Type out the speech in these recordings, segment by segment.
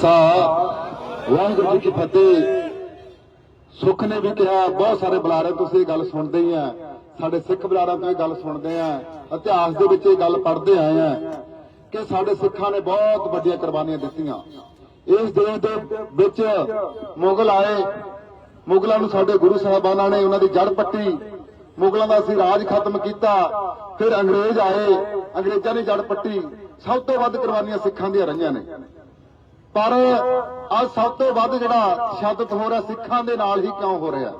ਸਾ ਵਾਹਿਗੁਰੂ ਜੀ ਕੀ ਫਤਿਹ। ਸੁਖ ਨੇ ਵੀ ਕਿਹਾ, ਬਹੁਤ ਸਾਰੇ ਬੁਲਾਰੇ ਤੁਸੀਂ ਇਹ ਗੱਲ ਸੁਣਦੇ ਹੀ ਆ। ਸਾਡੇ ਸਿੱਖ ਬੁਲਾਰਿਆਂ ਤੋਂ ਇਹ ਗੱਲ ਸੁਣਦੇ ਆ। ਇਤਿਹਾਸ ਦੇ ਵਿੱਚ ਇਹ ਗੱਲ ਪੜ੍ਹਦੇ ਆਏ ਆ ਕਿ ਸਾਡੇ ਸਿੱਖਾਂ ਨੇ ਬਹੁਤ ਵੱਡੀਆਂ ਕੁਰਬਾਨੀਆਂ ਦਿੱਤੀਆਂ। ਇਸ ਦੇਸ਼ ਦੇ ਵਿੱਚ ਮੁਗਲ ਆਏ। ਮੁਗਲਾਂ ਨੂੰ ਸਾਡੇ ਗੁਰੂ ਸਾਹਿਬਾਨਾਂ ਨੇ ਉਹਨਾਂ ਦੀ ਜੜ ਪੱਟੀ। ਮੁਗਲਾਂ ਦਾ ਅਸੀਂ ਰਾਜ ਖਤਮ ਕੀਤਾ। ਫਿਰ ਅੰਗਰੇਜ਼ ਆਏ। ਅੰਗਰੇਜ਼ਾਂ ਨੇ ਜੜ ਪੱਟੀ। ਸਭ ਤੋਂ ਵੱਧ ਕੁਰਬਾਨੀਆਂ ਸਿੱਖਾਂ ਦੀਆਂ ਰਹੀਆਂ ਨੇ। ਪਰ ਅੱਜ ਸਭ ਤੋਂ ਵੱਧ ਜਿਹੜਾ ਤਸ਼ੱਦਦ ਹੋ ਰਿਹਾ ਸਿੱਖਾਂ ਦੇ ਨਾਲ ਹੀ ਕਿਉਂ ਹੋ ਰਿਹਾ?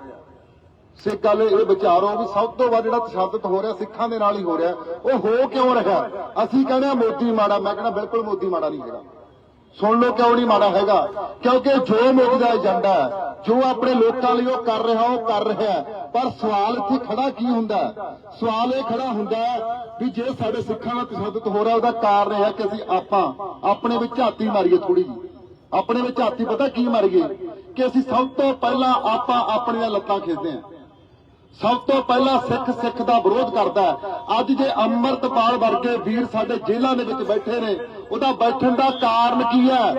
ਸਿੱਖ ਗੱਲ ਇਹ ਵਿਚਾਰੋ ਵੀ ਸਭ ਤੋਂ ਵੱਧ ਜਿਹੜਾ ਤਸ਼ੱਦਦ ਹੋ ਰਿਹਾ ਸਿੱਖਾਂ ਦੇ ਨਾਲ ਹੀ ਹੋ ਰਿਹਾ। ਉਹ ਹੋ ਕਿਉਂ ਰਿਹਾ? ਅਸੀਂ ਕਹਿੰਦੇ ਮੋਦੀ ਮਾੜਾ, ਮੈਂ ਕਹਿੰਦਾ ਬਿਲਕੁਲ ਮੋਦੀ ਮਾੜਾ ਨਹੀਂ ਹੈਗਾ। ਸੁਣ ਲਓ ਕਿਉਂ ਨਹੀਂ ਮਾੜਾ ਹੈਗਾ? ਕਿਉਂਕਿ ਜੋ ਮੋਦੀ ਦਾ ਏਜੰਡਾ ਹੈ, ਜੋ ਆਪਣੇ ਲੋਕਾਂ ਲਈ ਉਹ ਕਰ ਰਿਹਾ, ਉਹ ਕਰ ਰਿਹਾ ਪਰ ਸਵਾਲ ਇੱਥੇ ਖੜਾ ਕੀ ਹੁੰਦਾ ਸਵਾਲ ਇਹ ਖੜਾ ਹੁੰਦਾ ਵੀ ਜੇ ਸਾਡੇ ਸਿੱਖਾਂ ਨਾਲ ਤਸ਼ੱਦਦ ਹੋ ਰਿਹਾ, ਉਹਦਾ ਕਾਰਨ ਹੈ ਕਿ ਅਸੀਂ ਆਪਾਂ, ਆਪਣੇ ਵਿੱਚ ਝਾਤੀ ਮਾਰੀਏ ਥੋੜੀ ਜਿਹੀ। ਆਪਣੇ ਵਿੱਚ ਝਾਤੀ ਪਤਾ ਕੀ ਮਾਰੀਏ? ਕਿ ਅਸੀਂ ਸਭ ਤੋਂ ਪਹਿਲਾਂ ਆਪਾਂ ਆਪਣੀਆਂ ਲੱਤਾਂ ਖਿੱਚਦੇ ਹਾਂ। ਸਭ ਤੋਂ ਪਹਿਲਾਂ ਸਿੱਖ ਸਿੱਖ ਦਾ ਵਿਰੋਧ ਕਰਦਾ ਅੱਜ ਜੇ ਅੰਮ੍ਰਿਤਪਾਲ ਵਰਗੇ ਵੀਰ ਸਾਡੇ ਜੇਲ੍ਹਾਂ ਦੇ ਵਿੱਚ ਬੈਠੇ ਨੇ ਉਹਦਾ ਬੈਠਣ ਦਾ ਕਾਰਨ ਕੀ ਹੈ?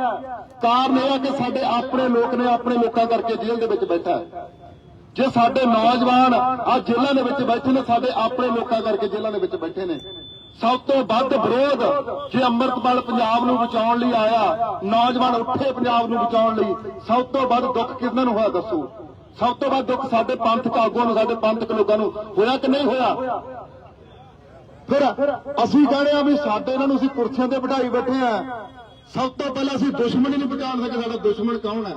ਕਾਰਨ ਇਹ ਹੈ ਕਿ ਸਾਡੇ ਆਪਣੇ ਲੋਕ ਨੇ ਆਪਣੇ ਲੋਕਾਂ ਕਰਕੇ ਜੇਲ੍ਹ ਦੇ ਵਿੱਚ ਬੈਠਾ ਜੇ ਸਾਡੇ ਨੌਜਵਾਨ ਆ ਜੇਲ੍ਹਾਂ ਦੇ ਵਿੱਚ ਬੈਠੇ ਨੇ, ਸਾਡੇ ਆਪਣੇ ਲੋਕਾਂ ਕਰਕੇ ਜੇਲ੍ਹਾਂ ਦੇ ਵਿੱਚ ਬੈਠੇ ਨੇ। ਸਭ ਤੋਂ ਵੱਧ ਵਿਰੋਧ ਜੇ ਅੰਮ੍ਰਿਤਪਾਲ ਪੰਜਾਬ ਨੂੰ ਬਚਾਉਣ ਲਈ ਆਇਆ, ਨੌਜਵਾਨ ਉੱਠੇ ਪੰਜਾਬ ਨੂੰ ਬਚਾਉਣ ਲਈ, ਸਭ ਤੋਂ ਵੱਧ ਦੁੱਖ ਕਿਹਨਾਂ ਨੂੰ ਹੋਇਆ ਦੱਸੋ? ਸਭ ਤੋਂ ਵੱਧ ਦੁੱਖ ਸਾਡੇ ਪੰਥਕ ਆਗੂਆਂ ਨੂੰ, ਸਾਡੇ ਪੰਥਕ ਲੋਕਾਂ ਨੂੰ ਹੋਇਆ ਕਿ ਨਹੀਂ ਹੋਇਆ? ਫਿਰ ਅਸੀਂ ਕਹਿੰਦੇ ਆ ਵੀ ਸਾਡੇ ਇਹਨਾਂ ਨੂੰ ਅਸੀਂ ਕੁਰਸੀਆਂ ਤੇ ਬਿਠਾਈ ਬੈਠੇ ਆ। ਸਭ ਤੋਂ ਪਹਿਲਾਂ ਅਸੀਂ ਦੁਸ਼ਮਣ ਹੀ ਨਹੀਂ ਪਛਾਣ ਸਕੇ, ਸਾਡਾ ਦੁਸ਼ਮਣ ਕੌਣ ਹੈ?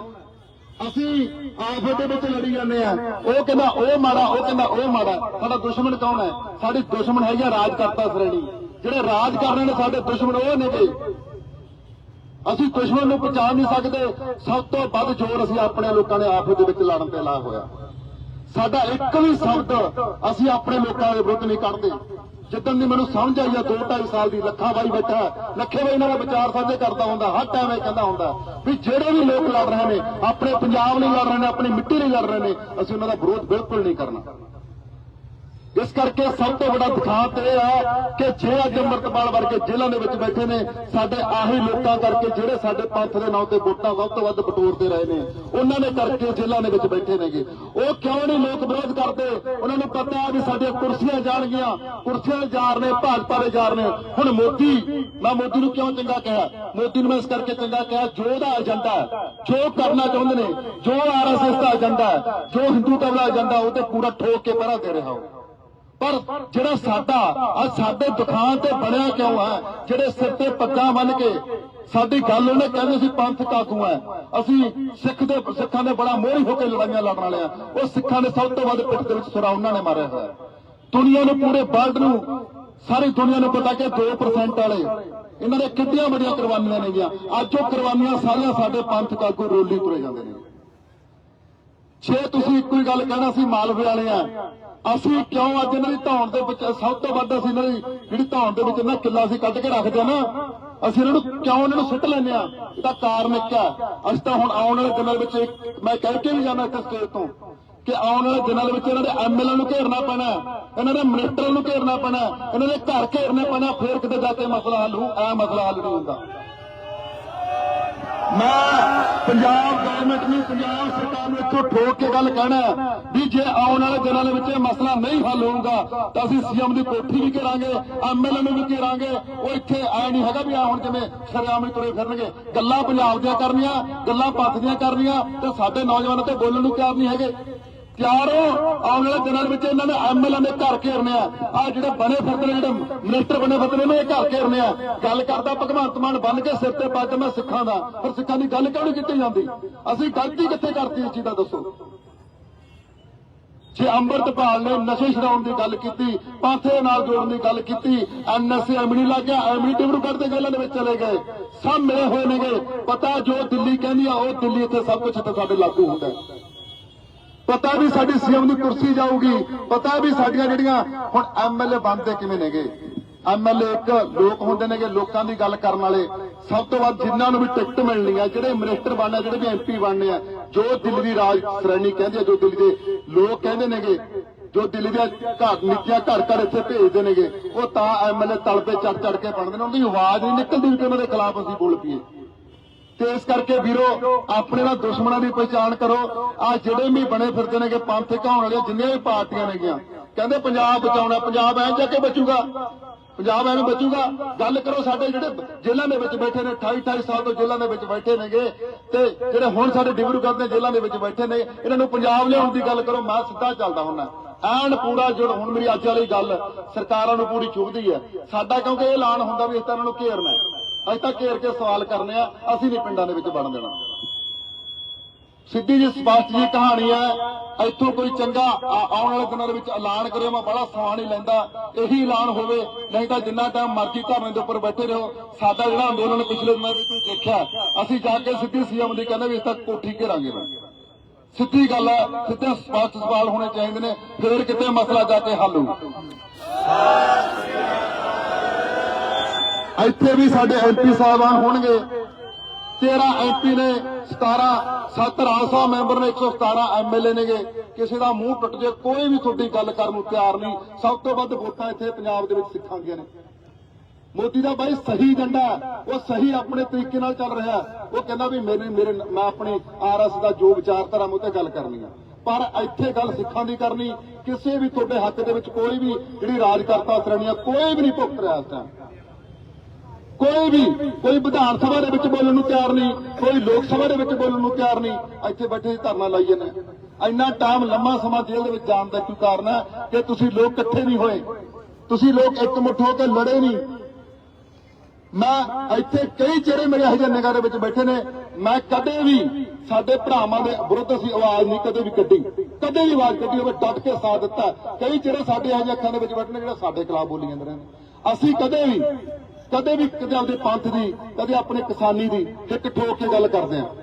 ਅਸੀਂ ਆਫਤ ਦੇ ਵਿੱਚ ਲੜੀ ਜਾਂਦੇ ਆ। ਉਹ ਕਹਿੰਦਾ, ਉਹ ਮਾੜਾ, ਉਹ ਕਹਿੰਦਾ, ਉਹ ਮਾੜਾ। ਸਾਡਾ ਦੁਸ਼ਮਣ ਕੌਣ ਹੈ? ਸਾਡੀ ਦੁਸ਼ਮਣ ਹੈਗਾ ਰਾਜ ਸ਼੍ਰੇਣੀ। ਜਿਹੜੇ ਰਾਜ ਕਰ ਰਹੇ ਨੇ, ਸਾਡੇ ਦੁਸ਼ਮਣ ਉਹ ਨੇਗੇ। ਅਸੀਂ ਦੁਸ਼ਮਣ ਨੂੰ ਪਛਾਣ ਨਹੀਂ ਸਕਦੇ। ਸਭ ਤੋਂ ਵੱਧ ਜ਼ੋਰ ਅਸੀਂ ਆਪਣੇ ਲੋਕਾਂ ਨੇ ਆਫਤ ਦੇ ਵਿੱਚ ਲੜਨ ਤੇ ਲਾ ਹੋਇਆ। ਸਾਡਾ ਇੱਕ ਵੀ ਸ਼ਬਦ ਅਸੀਂ ਆਪਣੇ ਲੋਕਾਂ ਦੇ ਵਿਰੁੱਧ ਨਹੀਂ ਕੱਢਦੇ। ਜਿੱਦਣ ਦੀ ਮੈਨੂੰ ਸਮਝ ਆਈ ਆ 2.5 ਸਾਲ ਦੀ, ਲੱਖਾਂ ਬਾਈ ਬੈਠਾ ਲੱਖੇ ਬਾਈ ਨਾਲ ਵਿਚਾਰ ਸਾਂਝੇ ਕਰਦਾ ਹੁੰਦਾ, ਹਰ ਟਾਈਮ ਇਹ ਕਹਿੰਦਾ ਹੁੰਦਾ ਵੀ ਜਿਹੜੇ ਵੀ ਲੋਕ ਲੜ ਰਹੇ ਨੇ, ਆਪਣੇ ਪੰਜਾਬ ਲਈ ਲੜ ਰਹੇ ਨੇ, ਆਪਣੀ ਮਿੱਟੀ ਲਈ ਲੜ ਰਹੇ ਨੇ, ਅਸੀਂ ਉਹਨਾਂ ਦਾ ਵਿਰੋਧ ਬਿਲਕੁਲ ਨਹੀਂ ਕਰਨਾ। ਇਸ ਕਰਕੇ ਸਭ ਤੋਂ ਵੱਡਾ ਦਿਖਾਤ ਇਹ ਹੈ ਕਿ ਜੇ ਅੱਜ ਅੰਮ੍ਰਿਤਪਾਲ ਵਰਗੇ ਜੇਲ੍ਹਾਂ ਦੇ ਵਿੱਚ ਬੈਠੇ ਨੇ, ਸਾਡੇ ਆਹੀ ਲੋਕਾਂ ਕਰਕੇ ਜਿਹੜੇ ਸਾਡੇ ਪੰਥ ਦੇ ਨਾਂ ਤੇ ਵੋਟਾਂ ਵੱਧ ਤੋਂ ਵੱਧ ਬਟੋਰਦੇ ਰਹੇ ਨੇ, ਉਹਨਾਂ ਨੇ ਕਰਕੇ ਜੇਲ੍ਹਾਂ ਦੇ ਵਿੱਚ ਬੈਠੇ ਨੇਗੇ। ਉਹ ਕਿਉਂ ਨਹੀਂ ਲੋਕ ਵਿਰੋਧ ਕਰਦੇ? ਉਹਨਾਂ ਨੂੰ ਪਤਾ ਹੈ ਵੀ ਸਾਡੀਆਂ ਕੁਰਸੀਆਂ ਜਾਣਗੀਆਂ, ਕੁਰਸੀਆਂ ਦੇ ਜਾਰ ਨੇ, ਭਾਜਪਾ ਦੇ ਜਾਰ ਨੇ। ਹੁਣ ਮੋਦੀ, ਮੈਂ ਮੋਦੀ ਨੂੰ ਕਿਉਂ ਚੰਗਾ ਕਿਹਾ? ਮੋਦੀ ਨੂੰ ਮੈਂ ਇਸ ਕਰਕੇ ਚੰਗਾ ਕਿਹਾ, ਜੋ ਉਹਦਾ ਏਜੰਡਾ ਜੋ ਕਰਨਾ ਚਾਹੁੰਦੇ ਨੇ, ਜੋ ਆਰਐਸਐਸ ਦਾ ਏਜੰਡਾ ਹੈ, ਜੋ ਹਿੰਦੂਤਵ ਦਾ ਏਜੰਡਾ ਉਹ ਤੇ ਪੂਰਾ ਠੋਕ ਕੇ ਪਹਿਰਾ ਦੇ ਰਿਹਾ ਹੋ ਪਰ ਜਿਹੜਾ ਸਾਡਾ ਅੱਜ ਸਾਡੇ ਦੁਕਾਨ ਤੇ ਬਣਿਆ ਕਿਉਂ ਹੈ? ਜਿਹੜੇ ਸਿਰ ਤੇ ਪੱਗਾਂ ਬੰਨ ਕੇ ਸਾਡੀ ਗੱਲ ਉਹਨੇ ਕਹਿੰਦੇ ਸੀ, ਪੰਥ ਕਾਕੂ ਹੈ। ਅਸੀਂ ਸਿੱਖ ਦੇ, ਸਿੱਖਾਂ ਦੇ ਬੜਾ ਮੋਹਰੀ ਹੋ ਕੇ ਲੜਾਈਆਂ ਲੜਨ ਵਾਲੇ ਆ ਉਹ ਸਿੱਖਾਂ ਦੇ ਸਭ ਤੋਂ ਵੱਧ ਪਿੱਠ ਦੇ ਵਿੱਚ ਸੁਰਾ ਉਹਨਾਂ ਨੇ ਮਾਰਿਆ ਹੋਇਆ ਦੁਨੀਆ ਨੂੰ ਪੂਰੇ ਵਰਲਡ ਨੂੰ, ਸਾਰੀ ਦੁਨੀਆ ਨੂੰ ਪਤਾ ਕਿ 2% ਵਾਲੇ, ਇਹਨਾਂ ਨੇ ਕਿੰਨੀਆਂ ਵੱਡੀਆਂ ਕੁਰਬਾਨੀਆਂ ਨੇਗੀਆਂ ਅੱਜ ਉਹ ਕੁਰਬਾਨੀਆਂ ਸਾਰੀਆਂ ਸਾਡੇ ਪੰਥ ਕਾਕੂ ਰੋਲੀ ਤੁਰੇ ਜਾਂਦੇ ਨੇ। ਛੇ ਤੁਸੀਂ ਇੱਕੋ ਹੀ ਗੱਲ ਕਹਿਣਾ ਸੀ, ਮਾਲਵੇ ਵਾਲੇ ਆ ਅਸੀਂ ਕਿਉਂ ਅੱਜ ਇਹਨਾਂ ਦੀ ਧੌਣ ਦੇ ਵਿੱਚ, ਸਭ ਤੋਂ ਵੱਧ ਅਸੀਂ ਇਹਨਾਂ ਦੀ ਜਿਹੜੀ ਧੌਣ ਦੇ ਵਿੱਚ ਇਹਨਾਂ ਕਿੱਲਾ ਅਸੀਂ ਕੱਢ ਕੇ ਰੱਖਦੇ ਆ ਨਾ, ਅਸੀਂ ਇਹਨਾਂ ਨੂੰ ਕਿਉਂ ਇਹਨਾਂ ਨੂੰ ਸੁੱਟ ਲੈਂਦੇ ਆ ਇਹਦਾ ਕਾਰਨ ਇੱਕ ਹੈ, ਅਸੀਂ ਤਾਂ ਹੁਣ ਆਉਣ ਵਾਲੇ ਦਿਨਾਂ ਵਿੱਚ ਮੈਂ ਕਹਿ ਕੇ ਵੀ ਜਾਣਾ ਇੱਕ ਸਟੇਜ ਤੋਂ ਕਿ ਆਉਣ ਵਾਲੇ ਦਿਨਾਂ ਦੇ ਵਿੱਚ ਇਹਨਾਂ ਦੇ ਐਮਐਲਏ ਨੂੰ ਘੇਰਨਾ ਪੈਣਾ ਇਹਨਾਂ ਦੇ ਮਿਨਿਸਟਰ ਨੂੰ ਘੇਰਨਾ ਪੈਣਾ ਇਹਨਾਂ ਦੇ ਘਰ ਘੇਰਨੇ ਪੈਣਾ ਫੇਰ ਕਿਤੇ ਜਾ ਕੇ ਮਸਲਾ ਹੱਲ ਹੋਊ ਐ ਮਸਲਾ ਹੱਲ ਨਹੀਂ ਹੁੰਦਾ। ਮੈਂ ਪੰਜਾਬ ਗਵਰਨਮੈਂਟ ਨੂੰ ਪੰਜਾਬ ਸਰਕਾਰ ਨੂੰ ਇੱਥੋਂ ਠੋਕ ਕੇ ਗੱਲ ਕਹਿਣਾ ਵੀ ਜੇ ਆਉਣ ਵਾਲੇ ਦਿਨਾਂ ਦੇ ਵਿੱਚ ਇਹ ਮਸਲਾ ਨਹੀਂ ਹੱਲ ਹੋਊਗਾ ਤਾਂ ਅਸੀਂ ਸੀਐਮ ਦੀ ਕੋਠੀ ਵੀ ਘੇਰਾਂਗੇ ਐਮਐਲਏ ਨੂੰ ਵੀ ਘੇਰਾਂਗੇ। ਉਹ ਇੱਥੇ ਆਏ ਨਹੀਂ ਹੈਗਾ ਵੀ ਆ ਹੁਣ ਜਿਵੇਂ ਸ਼ਰਿਆਮੀ ਤੁਰੇ ਫਿਰਨਗੇ। ਗੱਲਾਂ ਪੰਜਾਬ ਦੀਆਂ ਕਰਨੀਆਂ, ਗੱਲਾਂ ਪੰਥ ਦੀਆਂ ਕਰਨੀਆਂ ਤੇ ਸਾਡੇ ਨੌਜਵਾਨਾਂ ਤੇ ਬੋਲਣ ਨੂੰ ਤਿਆਰ ਨਹੀਂ ਹੈਗੇ। ਤਿਆਰ ਆਉਣ ਵਾਲੇ ਦਿਨਾਂ ਦੇ ਵਿੱਚ ਇਹਨਾਂ ਨੇ ਐਮਐਲਏ ਨੇ ਘਰ ਘੇਰਨੇ ਆ। ਆ ਜਿਹੜੇ ਬਣੇ ਫਿਰਦੇ ਜਿਹੜੇ ਮਿਨਿਸਟਰ ਬਣੇ ਫਿਰਦੇ ਨੇ ਇਹ ਘਰ ਘੇਰਨੇ ਆ। ਗੱਲ ਕਰਦਾ ਭਗਵੰਤ ਮਾਨ ਬਣ ਕੇ ਸਿਰ ਤੇ ਪੱਗ ਮੈਂ ਸਿੱਖਾਂ ਦਾ। ਪਰ ਸਿੱਖਾਂ ਦੀ ਗੱਲ ਕਿਉਂ ਨਹੀਂ ਕੀਤੀ ਜਾਂਦੀ? ਅਸੀਂ ਗਲਤੀ ਕਿੱਥੇ ਕਰਤੀ ਇਸ ਚੀਜ਼ ਦਾ ਦੱਸੋ? ਜੇ ਅੰਮ੍ਰਿਤਪਾਲ ਨੇ ਨਸ਼ੇ ਛਡਾਉਣ ਦੀ ਗੱਲ ਕੀਤੀ, ਪਾਥੇ ਦੇ ਨਾਲ ਜੋੜਨ ਦੀ ਗੱਲ ਕੀਤੀ ਐਨਐਸਏ ਐਮਡੀ ਲੱਗ ਗਿਆ ਐਮਡੀ ਟਿਬਰੂ ਕੱਢਦੇ ਗੱਲਾਂ ਦੇ ਵਿੱਚ ਚਲੇ ਗਏ। ਸਭ ਮਿਲੇ ਹੋਏ ਨੇਗੇ। ਪਤਾ ਜੋ ਦਿੱਲੀ ਕਹਿੰਦੀ ਆ, ਉਹ ਦਿੱਲੀ ਇੱਥੇ ਸਭ ਕੁਝ ਇੱਥੇ ਸਾਡੇ ਲਾਗੂ ਹੁੰਦਾ ਹੈ। ਪਤਾ ਵੀ ਸਾਡੀ ਸੀਐਮ ਦੀ ਕੁਰਸੀ ਜਾਊਗੀ। ਪਤਾ ਵੀ ਸਾਡੀਆਂ ਜਿਹੜੀਆਂ ਹੁਣ ਐਮਐਲਏ ਬਣਦੇ ਕਿਵੇਂ ਨੇਗੇ। ਐਮਐਲਏ ਇੱਕ ਲੋਕ ਹੁੰਦੇ ਨੇਗੇ ਲੋਕਾਂ ਦੀ ਗੱਲ ਕਰਨ ਵਾਲੇ। ਸਭ ਤੋਂ ਵੱਧ ਜਿਨ੍ਹਾਂ ਨੂੰ ਵੀ ਟਿਕਟ ਮਿਲਣੀ ਆ, ਜਿਹੜੇ ਮਿਨਿਸਟਰ ਬਣਨੇ ਆ, ਜਿਹੜੇ ਵੀ ਐਮਪੀ ਬਣਨੇ ਆ, ਜੋ ਦਿੱਲੀ ਦੀ ਰਾਜ ਸ਼੍ਰੇਣੀ ਕਹਿੰਦੇ ਆ, ਜੋ ਦਿੱਲੀ ਦੇ ਲੋਕ ਕਹਿੰਦੇ ਨੇਗੇ, ਜੋ ਦਿੱਲੀ ਦੇ ਘਰ ਨੀਤੀਆਂ ਘਰ ਘਰ ਇੱਥੇ ਭੇਜਦੇ ਨੇਗੇ, ਉਹ ਤਾਂ ਐਮਐਲਏ ਤਲ ਤੇ ਚੜ ਚੜ ਕੇ ਬਣਦੇ ਨੇ। ਉਹਨਾਂ ਦੀ ਆਵਾਜ਼ ਨਹੀਂ ਨਿਕਲਦੀ ਕਿ ਉਹਨਾਂ ਦੇ ਖਿਲਾਫ ਅਸੀਂ ਬੋਲ ਪਈਏ। ਤੇ ਇਸ ਕਰਕੇ ਵੀਰੋ, ਆਪਣੇ ਨਾਲ ਦੁਸ਼ਮਣਾਂ ਦੀ ਪਛਾਣ ਕਰੋ। ਆ ਜਿਹੜੇ ਵੀ ਬਣੇ ਫਿਰਦੇ ਨੇਗੇ, ਪੰਥ ਘਾਉਣ ਵਾਲੇ, ਜਿੰਨੀਆਂ ਵੀ ਪਾਰਟੀਆਂ ਨੇਗੀਆਂ। ਕਹਿੰਦੇ ਪੰਜਾਬ ਬਚਾਉਣਾ ਪੰਜਾਬ ਐਂ ਜਾ ਕੇ ਬਚੂਗਾ। ਪੰਜਾਬ ਐਵੇਂ ਬਚੂਗਾ। ਗੱਲ ਕਰੋ ਸਾਡੇ ਜਿਹੜੇ ਜੇਲ੍ਹਾਂ ਦੇ ਵਿੱਚ ਬੈਠੇ ਨੇ 28 28 ਸਾਲ ਤੋਂ ਜੇਲ੍ਹਾਂ ਦੇ ਵਿੱਚ ਬੈਠੇ ਨੇਗੇ, ਤੇ ਜਿਹੜੇ ਹੁਣ ਸਾਡੇ ਡਿਬਰੂਗੜ੍ਹ ਦੇ ਜੇਲ੍ਹਾਂ ਦੇ ਵਿੱਚ ਬੈਠੇ ਨੇ, ਇਹਨਾਂ ਨੂੰ ਪੰਜਾਬ ਲਿਆਉਣ ਦੀ ਗੱਲ ਕਰੋ, ਮੈਂ ਸਿੱਧਾ ਚੱਲਦਾ ਹੁੰਨਾ ਐਨ ਪੂਰਾ ਜੁੜ, ਹੁਣ ਮੇਰੀ ਅੱਜ ਵਾਲੀ ਗੱਲ ਸਰਕਾਰਾਂ ਨੂੰ ਪੂਰੀ ਚੁਭਦੀ ਹੈ। ਸਾਡਾ ਕਿਉਂਕਿ ਇਹ ਐਲਾਨ ਹੁੰਦਾ ਵੀ ਇਸ ਤਰ੍ਹਾਂ ਨੂੰ ਘੇਰਨਾ ਹੈ। ਅਸੀਂ ਘੇਰ ਕੇ ਸਵਾਲ ਕਰਨੇ ਆ, ਅਸੀਂ ਨਹੀਂ ਪਿੰਡਾਂ ਦੇ ਵਿੱਚ ਵੜਨ ਦੇਣਾ। ਸਿੱਧੀ ਜੀ ਸਪਸ਼ਟ ਜੀ ਕਹਾਣੀ ਹੈ, ਇੱਥੋਂ ਕੋਈ ਚੰਗਾ ਆਉਣ ਵਾਲੇ ਦਿਨਾਂ ਦੇ ਵਿੱਚ ਐਲਾਨ ਕਰਿਓ ਮੈਂ ਬੜਾ ਸਮਾਂ ਨਹੀਂ ਲੈਂਦਾ। ਇਹੀ ਐਲਾਨ ਹੋਵੇ, ਨਹੀਂ ਤਾਂ ਜਿੰਨਾ ਟਾਈਮ ਮਰਜ਼ੀ ਧਰਨੇ ਦੇ ਉੱਪਰ ਬੈਠੇ ਰਹੋ। ਸਾਡਾ ਜਿਹੜਾ ਅੰਦੋਲਨ ਪਿਛਲੇ ਦਿਨਾਂ ਵਿੱਚ ਤੁਸੀਂ ਦੇਖਿਆ, ਅਸੀਂ ਜਾ ਕੇ ਸਿੱਧੀ ਸੀਐਮ ਦੀ ਕਹਿੰਦੇ ਵੀ ਇਸ ਤੱਕ ਕੋਠੀ ਘੇਰਾਂਗੇ ਸਿੱਧੀ ਗੱਲ ਹੈ, ਸਿੱਧੇ ਸਪਸ਼ਟ ਸਵਾਲ ਹੋਣੇ ਚਾਹੀਦੇ ਨੇ, ਫਿਰ ਕਿਤੇ ਮਸਲਾ ਜਾ ਕੇ ਹੱਲ ਹੋਊ। ਇੱਥੇ ਵੀ ਸਾਡੇ ਐਮਪੀ ਸਾਹਿਬਾਨ ਹੋਣਗੇ। 13 ਐਮਪੀ ਨੇ 17 7 ਰਾਜ ਸਭਾ ਮੈਂਬਰ ਨੇ 117 ਐਮਐਲਏ ਨੇਗੇ। ਕਿਸੇ ਦਾ ਮੂੰਹ ਟੁੱਟ ਜੇ, ਕੋਈ ਵੀ ਤੁਹਾਡੀ ਗੱਲ ਕਰਨ ਨੂੰ ਤਿਆਰ ਨਹੀਂ। ਸਭ ਤੋਂ ਵੱਧ ਵੋਟਾਂ ਇੱਥੇ ਪੰਜਾਬ ਦੇ ਵਿੱਚ ਸਿੱਖਾਂ ਦੀਆਂ ਨੇ। ਮੋਦੀ ਦਾ ਬਾਈ ਸਹੀ ਏਜੰਡਾ ਉਹ ਸਹੀ ਆਪਣੇ ਤਰੀਕੇ ਨਾਲ ਚੱਲ ਰਿਹਾ ਉਹ ਕਹਿੰਦਾ ਵੀ ਮੇਰੇ ਮੇਰੇ, ਮੈਂ ਆਪਣੀ ਆਰਐਸ ਦਾ ਜੋ ਵਿਚਾਰਧਾਰਾ, ਮੈਂ ਤੇ ਗੱਲ ਕਰਨੀ ਆ। ਪਰ ਇੱਥੇ ਗੱਲ ਸਿੱਖਾਂ ਦੀ ਕਰਨੀ, ਕਿਸੇ ਵੀ ਤੁਹਾਡੇ ਹੱਕ ਦੇ ਵਿੱਚ ਕੋਈ ਵੀ ਜਿਹੜੀ ਰਾਜਕਰਤਾ ਸ਼੍ਰੇਣੀਆਂ ਕੋਈ ਵੀ ਨਹੀਂ ਭੁਗਤ ਰਿਹਾ ਇਸ ਟਾਈਮ ਕੋਈ ਵੀ, ਕੋਈ ਵਿਧਾਨ ਸਭਾ ਦੇ ਵਿੱਚ ਬੋਲਣ ਨੂੰ ਤਿਆਰ ਨਹੀਂ, ਕੋਈ ਲੋਕ ਸਭਾ ਦੇ ਵਿੱਚ ਬੋਲਣ ਨੂੰ ਤਿਆਰ ਨਹੀਂ, ਇੱਥੇ ਬੈਠੇ ਧਰਨਾ ਲਾਈ ਜਾਂਦੇ ਇੰਨਾ ਟਾਈਮ ਲੰਮਾ ਸਮਾਂ ਜੇਲ੍ਹ ਦੇ ਵਿੱਚ ਜਾਣ ਦਾ ਕੀ ਕਾਰਨ ਹੈ ਕਿ ਤੁਸੀਂ ਲੋਕ ਇਕੱਠੇ ਨਹੀਂ ਹੋਏ, ਤੁਸੀਂ ਲੋਕ ਇਕਮੁੱਠ ਹੋ ਕੇ ਲੜੇ ਨਹੀਂ। ਮੈਂ ਇੱਥੇ ਕਈ ਚਿਹਰੇ ਮੇਰੇ ਇਹੋ ਜਿਹੇ ਨਿਗਾਹ ਦੇ ਵਿੱਚ ਬੈਠੇ ਨੇ, ਮੈਂ ਕਦੇ ਵੀ ਸਾਡੇ ਭਰਾਵਾਂ ਦੇ ਵਿਰੁੱਧ ਅਸੀਂ ਆਵਾਜ਼ ਨਹੀਂ ਕਦੇ ਵੀ ਕੱਢੀ। ਕਦੇ ਵੀ ਆਵਾਜ਼ ਕੱਢੀ ਹੋਵੇ, ਡਟ ਕੇ ਸਾਥ ਦਿੱਤਾ। ਕਈ ਚਿਹਰੇ ਸਾਡੇ ਇਹੋ ਜਿਹੇ ਅੱਖਾਂ ਦੇ ਵਿੱਚ ਬੈਠੇ ਨੇ ਜਿਹੜਾ ਸਾਡੇ ਖਿਲਾਫ ਬੋਲੀ ਜਾਂਦੇ ਨੇ। ਅਸੀਂ ਕਦੇ ਵੀ ਕਦੇ ਵੀ ਕਦੇ ਆਪਣੇ ਪੰਥ ਦੀ, ਕਦੇ ਆਪਣੇ ਕਿਸਾਨੀ ਦੀ ਇੱਕ ਠੋਕ ਕੇ ਗੱਲ ਕਰਦੇ ਆ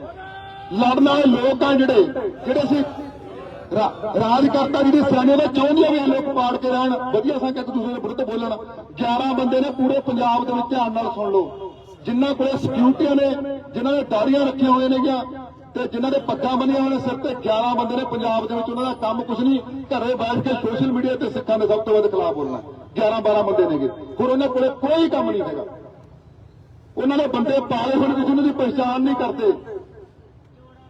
ਲੜਨ ਵਾਲੇ ਲੋਕ ਆ ਜਿਹੜੇ ਜਿਹੜੇ ਅਸੀਂ ਰਾ- ਰਾਜਕਰਤਾ ਜਿਹੜੀ ਸਿਆਣੇ ਨੇ ਚਾਹੁੰਦੇ ਆ ਵੀ ਇਹ ਲੋਕ ਪਾੜ ਕੇ ਰਹਿਣ, ਵਧੀਆ ਸੰਗ ਦੂਸਰੇ ਦੇ ਵਿਰੁੱਧ ਬੋਲਣ। 11 ਬੰਦੇ ਨੇ ਪੂਰੇ ਪੰਜਾਬ ਦੇ ਵਿੱਚ ਧਿਆਨ ਨਾਲ ਸੁਣ ਲਓ। ਜਿਨ੍ਹਾਂ ਕੋਲੇ ਸਿਕਿਉਰਟੀਆਂ ਨੇ, ਜਿਨ੍ਹਾਂ ਨੇ ਡਾਰੀਆਂ ਰੱਖੀਆਂ ਹੋਈਆਂ ਨੇਗੀਆਂ, ਤੇ ਜਿਨ੍ਹਾਂ ਦੇ ਪੱਗਾਂ ਬੰਨੀਆਂ ਹੋਈਆਂ ਸਿਰ ਤੇ 11 ਬੰਦੇ ਨੇ ਪੰਜਾਬ ਦੇ ਵਿੱਚ ਉਹਨਾਂ ਦਾ ਕੰਮ ਕੁਝ ਨਹੀਂ। ਘਰੇ ਬੈਠ ਕੇ ਸੋਸ਼ਲ ਮੀਡੀਆ ਤੇ ਸਿੱਖਾਂ ਦੇ ਸਭ ਤੋਂ ਵੱਧ ਖਿਲਾਫ ਬੋਲਣਾ। 11 12 ਬੰਦੇ ਨੇਗੇ। ਹੋਰ ਉਹਨਾਂ ਕੋਲੇ ਕੋਈ ਕੰਮ ਨਹੀਂ ਹੈਗਾ। ਉਹਨਾਂ ਨੇ ਬੰਦੇ ਪਾਲੇ ਹੋਣ ਦੀ ਜਿਹਨਾਂ ਦੀ ਪਛਾਣ ਨਹੀਂ ਕਰਦੇ।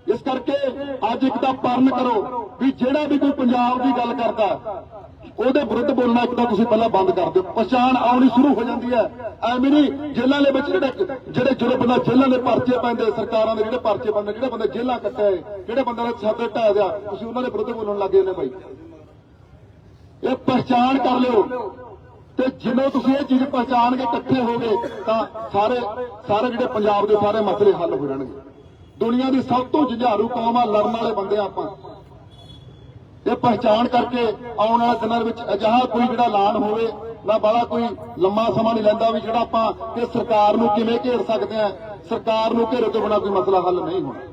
ਇਸ ਕਰਕੇ ਅੱਜ ਇੱਕ ਤਾਂ ਪਰਨ ਕਰੋ ਵੀ ਜਿਹੜਾ ਵੀ ਕੋਈ ਪੰਜਾਬ ਦੀ ਗੱਲ ਕਰਦਾ, ਉਹਦੇ ਵਿਰੁੱਧ ਬੋਲਣਾ ਇੱਕ ਤਾਂ ਤੁਸੀਂ ਪਹਿਲਾਂ ਬੰਦ ਕਰ ਦਿਓ। ਪਛਾਣ ਆਉਣੀ ਸ਼ੁਰੂ ਹੋ ਜਾਂਦੀ ਹੈ। ਐਵੇਂ ਨਹੀਂ, ਜੇਲ੍ਹਾਂ ਦੇ ਵਿੱਚ ਜਿਹੜੇ ਜਿਹੜੇ ਜਿਹੜੇ ਬੰਦਾ ਜੇਲ੍ਹਾਂ ਦੇ ਪਰਚੇ ਪੈਂਦੇ, ਸਰਕਾਰਾਂ ਦੇ ਜਿਹੜੇ ਪਰਚੇ ਪੈਂਦੇ, ਜਿਹੜੇ ਬੰਦੇ ਜੇਲ੍ਹਾਂ ਕੱਟਿਆ ਜਿਹੜੇ ਬੰਦੇ ਨੇ ਛਾਪੇ ਢਾਹ ਦਿਆ, ਤੁਸੀਂ ਉਹਨਾਂ ਦੇ ਵਿਰੁੱਧ ਬੋਲਣ ਲੱਗੇ ਨੇ ਬਾਈ। ਇਹ ਪਛਾਣ ਕਰ ਲਿਓ। ਤੇ ਜਿਵੇਂ ਤੁਸੀਂ ਇਹ ਚੀਜ਼ ਪਛਾਣ ਕੇ ਇਕੱਠੇ ਹੋਗੇ ਤਾਂ ਸਾਰੇ ਸਾਰੇ ਜਿਹੜੇ ਪੰਜਾਬ ਦੇ ਸਾਰੇ ਮਸਲੇ ਹੱਲ ਹੋ ਜਾਣਗੇ। ਦੁਨੀਆ ਦੀ ਸਭ ਤੋਂ ਜੁਝਾਰੂ ਕੌਮ ਆ, ਲੜਨ ਵਾਲੇ ਬੰਦੇ ਆ ਆਪਾਂ। ਇਹ ਪਛਾਣ ਕਰਕੇ ਆਉਣ ਵਾਲੇ ਦਿਨਾਂ ਦੇ ਵਿੱਚ ਅਜਿਹਾ ਕੋਈ ਜਿਹੜਾ ਐਲਾਨ ਹੋਵੇ, ਨਾ ਬੜਾ ਕੋਈ ਲੰਮਾ ਸਮਾਂ ਨਹੀਂ ਲੈਂਦਾ ਵੀ ਜਿਹੜਾ ਆਪਾਂ ਇਹ ਸਰਕਾਰ ਨੂੰ ਕਿਵੇਂ ਘੇਰ ਸਕਦੇ ਆ, ਸਰਕਾਰ ਨੂੰ ਘੇਰੇ ਤੋਂ ਬਿਨਾਂ ਕੋਈ ਮਸਲਾ ਹੱਲ ਨਹੀਂ ਹੋਣਾ।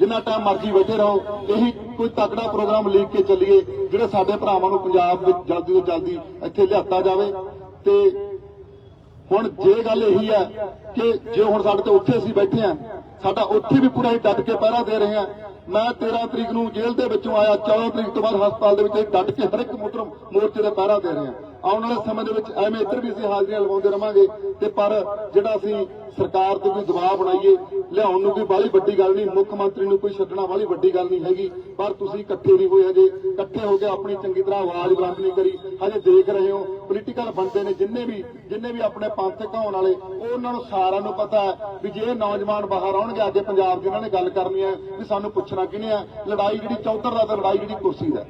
ਜਿੰਨਾ ਟਾਈਮ ਮਰਜ਼ੀ ਬੈਠੇ ਰਹੋ, ਇਹੀ ਕੋਈ ਤਕੜਾ ਪ੍ਰੋਗਰਾਮ ਲੀਕ ਕੇ ਚੱਲੀਏ, ਜਿਹੜੇ ਸਾਡੇ ਭਰਾਵਾਂ ਨੂੰ ਪੰਜਾਬ ਵਿੱਚ ਜਲਦੀ ਤੋਂ ਜਲਦੀ ਇੱਥੇ ਲਿਆਤਾ ਜਾਵੇ। ਤੇ ਹੁਣ ਜੇ ਗੱਲ ਇਹੀ ਹੈ ਕਿ ਜੇ ਹੁਣ ਸਾਡੇ ਤੇ ਉੱਥੇ ਅਸੀਂ ਬੈਠੇ ਆ ਸਾਡਾ ਉੱਥੇ ਵੀ ਪੂਰਾ ਹੀ ਡਟ ਕੇ ਪਹਿਰਾ ਦੇ ਰਹੇ ਆ ਮੈਂ 13 ਤਰੀਕ ਨੂੰ ਜੇਲ੍ਹ ਦੇ ਵਿੱਚੋਂ ਆਇਆ 14 ਤਰੀਕ ਤੋਂ ਬਾਅਦ ਹਸਪਤਾਲ ਦੇ ਵਿੱਚ ਅਸੀਂ ਡਟ ਕੇ ਹਰ ਇੱਕ ਮੋਟਰ ਮੋਰਚੇ ਦਾ ਪਹਿਰਾ ਦੇ ਰਹੇ ਆ ਆਉਣ ਵਾਲੇ ਸਮੇਂ ਦੇ ਵਿੱਚ ਐਵੇਂ ਇੱਧਰ ਵੀ ਅਸੀਂ ਹਾਜ਼ਰੀਆਂ ਲਵਾਉਂਦੇ ਰਵਾਂਗੇ ਤੇ ਪਰ ਜਿਹੜਾ ਅਸੀਂ ਸਰਕਾਰ ਤੇ ਕੋਈ ਦਬਾਅ ਬਣਾਈਏ, ਲਿਆਉਣ ਨੂੰ ਕੋਈ ਬਾਹਲੀ ਵੱਡੀ ਗੱਲ ਨਹੀਂ, ਮੁੱਖ ਮੰਤਰੀ ਨੂੰ ਕੋਈ ਛੱਡਣਾ ਬਾਹਲੀ ਵੱਡੀ ਗੱਲ ਨਹੀਂ ਹੈਗੀ, ਪਰ ਤੁਸੀਂ ਇਕੱਠੇ ਨਹੀਂ ਹੋਏ ਹਜੇ, ਇਕੱਠੇ ਹੋ ਕੇ ਆਪਣੀ ਚੰਗੀ ਤਰ੍ਹਾਂ ਆਵਾਜ਼ ਬੁਲੰਦ ਨਹੀਂ ਕਰੀ, ਹਜੇ ਦੇਖ ਰਹੇ ਹੋ ਪੋਲੀਟੀਕਲ ਬੰਦੇ ਨੇ ਜਿੰਨੇ ਵੀ ਜਿੰਨੇ ਵੀ ਆਪਣੇ ਪੰਥ ਘਾਉਣ ਵਾਲੇ, ਉਹਨਾਂ ਨੂੰ ਸਾਰਿਆਂ ਨੂੰ ਪਤਾ ਹੈ ਵੀ ਜੇ ਨੌਜਵਾਨ ਬਾਹਰ ਆਉਣਗੇ ਅੱਗੇ ਪੰਜਾਬ ਦੀ ਉਹਨਾਂ ਨੇ ਗੱਲ ਕਰਨੀ ਹੈ ਵੀ ਸਾਨੂੰ ਪੁੱਛਣਾ ਕਿਹਨੇ ਆ, ਲੜਾਈ ਜਿਹੜੀ ਚੌਧਰ ਦਾ ਤੇ ਲੜਾਈ ਜਿਹੜੀ ਕੁਰਸੀ ਦਾ।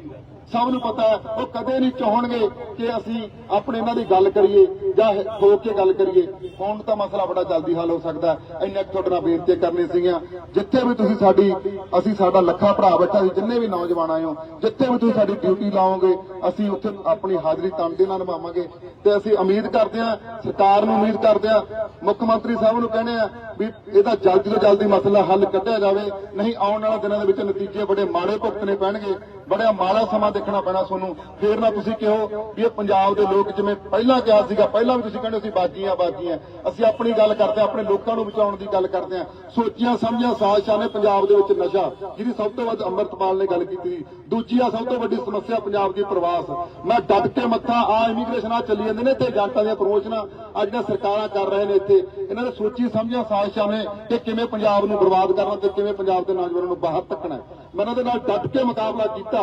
ਸਭ ਨੂੰ ਪਤਾ ਹੈ, ਉਹ ਕਦੇ ਨਹੀਂ ਚਾਹਣਗੇ ਕਿ ਅਸੀਂ ਆਪਣੇ ਇਹਨਾਂ ਦੀ ਗੱਲ ਕਰੀਏ ਜਾਂ ਠੋਕ ਕੇ ਗੱਲ ਕਰੀਏ। ਹੁਣ ਤਾਂ ਮਸਲਾ ਬੜਾ ਜਲਦੀ ਹੱਲ ਹੋ ਸਕਦਾ ਇੰਨਾ ਤੁਹਾਡੇ ਨਾਲ ਬੇਨਤੀ ਕਰਨੀ ਸੀਗੀਆਂ। ਜਿੱਥੇ ਵੀ ਤੁਸੀਂ ਸਾਡੀ, ਅਸੀਂ ਸਾਡਾ ਲੱਖਾਂ ਭਰਾ ਬੈਠਾ ਸੀ, ਜਿੰਨੇ ਵੀ ਨੌਜਵਾਨ ਆਏ ਹੋ, ਜਿੱਥੇ ਵੀ ਤੁਸੀਂ ਸਾਡੀ ਡਿਊਟੀ ਲਾਓਗੇ, ਅਸੀਂ ਉੱਥੇ ਆਪਣੀ ਹਾਜ਼ਰੀ ਤਨਦੇ ਨਾਲ ਨਿਭਾਵਾਂਗੇ। ਤੇ ਅਸੀਂ ਉਮੀਦ ਕਰਦੇ ਹਾਂ, ਸਰਕਾਰ ਨੂੰ ਉਮੀਦ ਕਰਦੇ ਹਾਂ, ਮੁੱਖ ਮੰਤਰੀ ਸਾਹਿਬ ਨੂੰ ਕਹਿੰਦੇ ਆ ਵੀ ਇਹਦਾ ਜਲਦੀ ਤੋਂ ਜਲਦੀ ਮਸਲਾ ਹੱਲ ਕੱਢਿਆ ਜਾਵੇ। ਨਹੀਂ, ਆਉਣ ਵਾਲੇ ਦਿਨਾਂ ਦੇ ਵਿੱਚ ਨਤੀਜੇ ਬੜੇ ਮਾੜੇ ਭੁਗਤਣੇ ਪੈਣਗੇ। ਬੜਾ ਮਾੜਾ ਸਮਾਂ ਦੇਖਣਾ ਪੈਣਾ ਤੁਹਾਨੂੰ। ਫੇਰ ਨਾ ਤੁਸੀਂ ਕਿਹੋ ਵੀ ਇਹ ਪੰਜਾਬ ਦੇ ਲੋਕ ਜਿਵੇਂ ਪਹਿਲਾਂ ਕਿਹਾ ਸੀਗਾ, ਪਹਿਲਾਂ ਵੀ ਤੁਸੀਂ ਕਹਿੰਦੇ ਸੀ ਬਾਗੀਆਂ ਬਾਗੀਆਂ ਅਸੀਂ ਆਪਣੀ ਗੱਲ ਕਰਦੇ ਹਾਂ, ਆਪਣੇ ਲੋਕਾਂ ਨੂੰ ਬਚਾਉਣ ਦੀ ਗੱਲ ਕਰਦੇ ਹਾਂ। ਸੋਚੀਆਂ, ਸਮਝੀਆਂ ਸਾਜ਼ਿਸ਼ਾਂ ਨੇ ਪੰਜਾਬ ਦੇ ਵਿੱਚ ਨਸ਼ਾ, ਜਿਹਦੀ ਸਭ ਤੋਂ ਵੱਧ ਅੰਮ੍ਰਿਤਪਾਲ ਨੇ ਗੱਲ ਕੀਤੀ ਸੀ। ਦੂਜੀ ਆ ਸਭ ਤੋਂ ਵੱਡੀ ਸਮੱਸਿਆ ਪੰਜਾਬ ਦੀ ਪ੍ਰਵਾਸ। ਮੈਂ ਡਟ ਕੇ ਮੱਥਾ, ਆ ਇਮੀਗ੍ਰੇਸ਼ਨ ਆ ਚੱਲੀ ਜਾਂਦੇ ਨੇ ਤੇ ਏਜੰਟਾਂ ਦੀਆਂ ਪ੍ਰਮੋਸ਼ਨਾਂ। ਅੱਜ ਜਿਹੜੀਆਂ ਸਰਕਾਰਾਂ ਕਰ ਰਹੇ ਨੇ ਇੱਥੇ, ਇਹਨਾਂ ਨੇ ਸੋਚੀ ਸਮਝੀਆਂ ਸਾਜ਼ਿਸ਼ਾਂ ਨੇ ਕਿ ਕਿਵੇਂ ਪੰਜਾਬ ਨੂੰ ਬਰਬਾਦ ਕਰਨਾ ਤੇ ਕਿਵੇਂ ਪੰਜਾਬ ਦੇ ਨੌਜਵਾਨਾਂ ਨੂੰ ਬਾਹਰ ਧੱਕਣਾ। ਮੈਂ ਇਹਨਾਂ ਦੇ ਨਾਲ ਡਟ ਕੇ ਮੁਕਾਬਲਾ ਕੀਤਾ।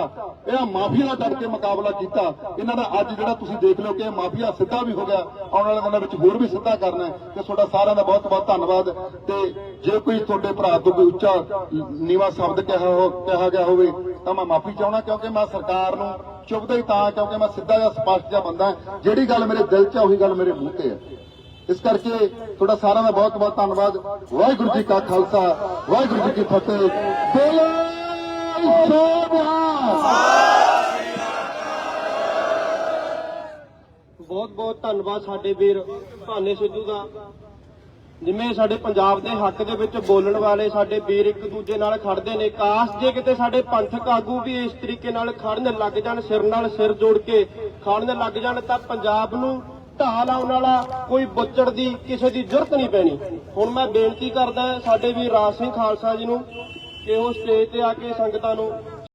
ਇਹ ਮਾਫੀਆ ਨਾਲ ਡਟ ਕੇ ਮੁਕਾਬਲਾ ਕੀਤਾ। ਇਹਨਾਂ ਦਾ ਅੱਜ ਜਿਹੜਾ ਤੁਸੀਂ ਦੇਖ ਲਓ ਕਿ ਮਾਫੀਆ ਸਿੱਧਾ ਵੀ ਹੋ ਗਿਆ, ਆਉਣ ਵਾਲੇ ਦਿਨਾਂ ਵਿੱਚ ਹੋਰ ਵੀ ਸਿੱਧਾ ਕਰਨਾ ਹੈ। ਤੇ ਤੁਹਾਡਾ ਸਾਰਿਆਂ ਦਾ ਬਹੁਤ ਬਹੁਤ ਧੰਨਵਾਦ। ਤੇ ਜੇ ਕੋਈ ਤੁਹਾਡੇ ਭਰਾ ਤੋਂ ਕੋਈ ਉੱਚਾ ਨੀਵਾ ਸ਼ਬਦ ਕਿਹਾ ਹੋ, ਕਿਹਾ ਗਿਆ ਹੋਵੇ, ਤਾਂ ਮੈਂ ਮਾਫੀ ਚਾਹਣਾ ਕਿਉਂਕਿ ਮੈਂ ਸਰਕਾਰ ਨੂੰ ਚੁੱਭਦਾ ਹੀ ਤਾਂ, ਕਿਉਂਕਿ ਮੈਂ ਸਿੱਧਾ ਜਿਹਾ ਸਪਸ਼ਟ ਜਿਹਾ ਬੰਦਾ ਜਿਹੜੀ ਗੱਲ ਮੇਰੇ ਦਿਲ 'ਚ ਉਹੀ ਗੱਲ ਮੇਰੇ ਮੂੰਹ ਤੇ ਹੈ ਇਸ ਕਰਕੇ ਤੁਹਾਡਾ ਸਾਰਿਆਂ ਦਾ ਬਹੁਤ ਬਹੁਤ ਧੰਨਵਾਦ। ਵਾਹਿਗੁਰੂ ਜੀ ਕਾ ਖਾਲਸਾ, ਵਾਹਿਗੁਰੂ ਜੀ ਕੀ ਫਤਿਹ। ਬੋਲੇ! ਬਹੁਤ ਬਹੁਤ ਧੰਨਵਾਦ ਸਾਡੇ ਵੀਰ ਭਾਨੇ ਸਿੱਧੂ ਦਾ। ਜਿਵੇਂ ਸਾਡੇ ਪੰਜਾਬ ਦੇ ਹੱਕ ਦੇ ਵਿੱਚ ਬੋਲਣ ਵਾਲੇ ਸਾਡੇ ਵੀਰ ਇੱਕ ਦੂਜੇ ਨਾਲ ਖੜਦੇ ਨੇ। ਕਾਸ਼ ਜੇ ਕਿਤੇ ਸਾਡੇ ਪੰਥਕ ਆਗੂ ਵੀ ਇਸ ਤਰੀਕੇ ਨਾਲ ਖੜਨ, ਲੱਗ ਜਾਣ, ਸਿਰ ਨਾਲ ਸਿਰ ਜੋੜ ਕੇ ਖੜਨ, ਲੱਗ ਜਾਣ, ਤਾਂ ਪੰਜਾਬ ਨੂੰ ਢਾਹ ਲਾਉਣ ਵਾਲਾ, ਕੋਈ ਬੁੱਚੜ ਦੀ ਕਿਸੇ ਦੀ ਜ਼ਰੂਰਤ ਨਹੀਂ ਪੈਣੀ। ਹੁਣ ਮੈਂ ਬੇਨਤੀ ਕਰਦਾ ਸਾਡੇ ਵੀਰ ਰਾਜ ਸਿੰਘ ਖਾਲਸਾ ਜੀ ਨੂੰ ਕਿ ਉਹ ਸਟੇਜ ਤੇ ਆ ਕੇ ਸੰਗਤਾਂ ਨੂੰ